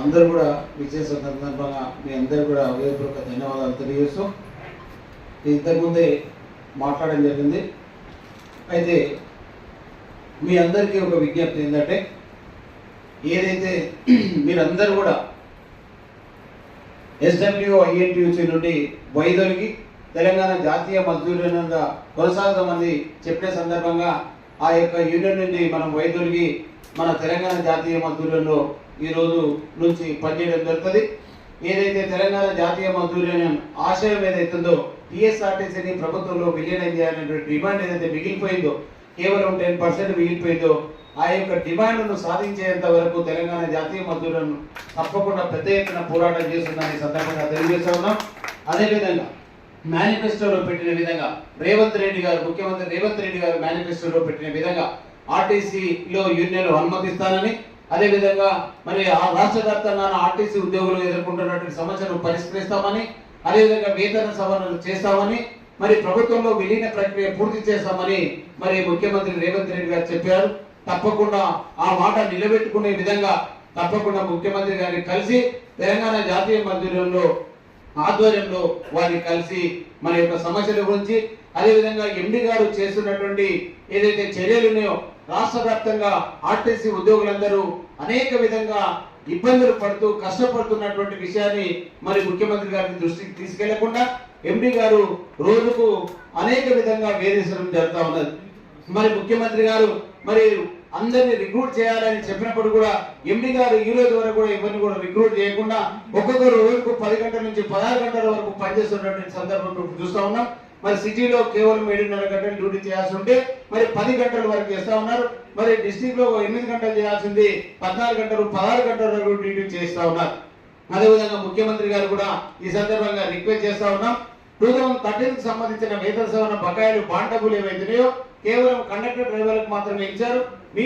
అందరూ కూడా విచ్చేసిన సందర్భంగా మీ అందరూ కూడా హృదయపూర్వక ధన్యవాదాలు తెలియజేస్తూ ఇంతకుముందే మాట్లాడడం జరిగింది. అయితే మీ అందరికీ ఒక విజ్ఞప్తి ఏంటంటే ఏదైతే మీరందరూ కూడా ఎస్డబ్ల్యూ ఐఎన్టీయూసీ నుండి వైదొలిగి తెలంగాణ జాతీయ మజ్దూరుగా యూనియన్గా కొనసాగుతామని చెప్పిన సందర్భంగా ఆ యొక్క యూనియన్ నుండి మనం వైదొలిగి మన తెలంగాణ జాతీయ మజ్దూరులో ఈరోజు నుంచి పనిచేయడం జరుగుతుంది. ఏదైతే తెలంగాణ జాతీయ మంత్రులైన యూనియన్ ఆశయం ఏదైతుందో టీఎస్ఆర్టీసీని ప్రభుత్వంలో విలీనం చేయాలనేటువంటి డిమాండ్ ఏదైతే మిగిలిపోయిందో కేవలం టెన్ పర్సెంట్ మిగిలిపోయిందో ఆ యొక్క డిమాండ్ను సాధించేంత వరకు తెలంగాణ జాతీయ మజ్దూరులను తప్పకుండా పెద్ద ఎత్తున పోరాటం చేస్తుందని సందర్భంగా తెలియజేస్తా ఉన్నాం. అదేవిధంగా మేనిఫెస్టోలో పెట్టిన విధంగా రేవంత్ రెడ్డి గారు ముఖ్యమంత్రి రేవంత్ రెడ్డి గారు మేనిఫెస్టోలో పెట్టిన విధంగా ఆర్టీసీలో యూనియన్లు అనుమతిస్తానని అదేవిధంగా మరి ఆ రాష్ట్ర వ్యాప్తంగా ఆర్టీసీ ఉద్యోగులు ఎదుర్కొంటున్నటువంటి సమస్యను పరిష్కరిస్తామని అదేవిధంగా వేతన సవరణలు చేస్తామని మరి ప్రభుత్వంలో విలీన ప్రక్రియ పూర్తి చేస్తామని మరి ముఖ్యమంత్రి రేవంత్ రెడ్డి గారు చెప్పారు. తప్పకుండా ఆ మాట నిలబెట్టుకునే విధంగా తప్పకుండా ముఖ్యమంత్రి గారిని కలిసి తెలంగాణ జాతీయ మందిరంలో ఆధ్వర్యంలో వారిని కలిసి మన యొక్క సమస్యల గురించి అదేవిధంగా ఎండి గారు చేస్తున్నటువంటి ఏదైతే చర్యలు ఉన్నాయో రాష్ట్ర వ్యాప్తంగా ఆర్టీసీ ఉద్యోగులందరూ అనేక విధంగా ఇబ్బందులు పడుతూ కష్టపడుతున్నటువంటి విషయాన్ని మరి ముఖ్యమంత్రి గారి దృష్టికి తీసుకెళ్ళకుండా ఎండి గారు రోజుకు అనేక విధంగా వేధించడం జరుగుతూ ఉన్నది. మరి ముఖ్యమంత్రి గారు మరి అందరిని రిక్రూట్ చేయాలని చెప్పినప్పుడు కూడా ఎండి గారు ఈ రోజు వరకు కూడా ఎవరిని కూడా రిక్రూట్ చేయకుండా ఒక్కొక్కరు రోజుకు పది గంటల నుంచి పదహారు గంటల వరకు పనిచేస్తున్నటువంటి సందర్భం చూస్తూ ఉన్నాం. మరి సిటీలో కేవలం ఏడున్నర గంటలు డ్యూటీ చేయాల్సి ఉంటే మరి పది గంటల వరకు చేస్తా ఉన్నారు. మరి డిస్టిక్లో ఎనిమిది గంటలు చేయాల్సింది పద్నాలుగు గంటలు పదహారు గంటల వరకు డ్యూటీ చేస్తా ఉన్నారు. అదేవిధంగా ముఖ్యమంత్రి గారు కూడా ఈ సందర్భంగా రిక్వెస్ట్ చేస్తా ఉన్నాం. టూ థౌసండ్ థర్టీన్కి సంబంధించిన వేతన సవరణ బకాయిలు బాండ్ డబ్బులు ఏవైతున్నాయో కేవలం కండక్టర్ డ్రైవర్లకు మాత్రమే ఇచ్చారు.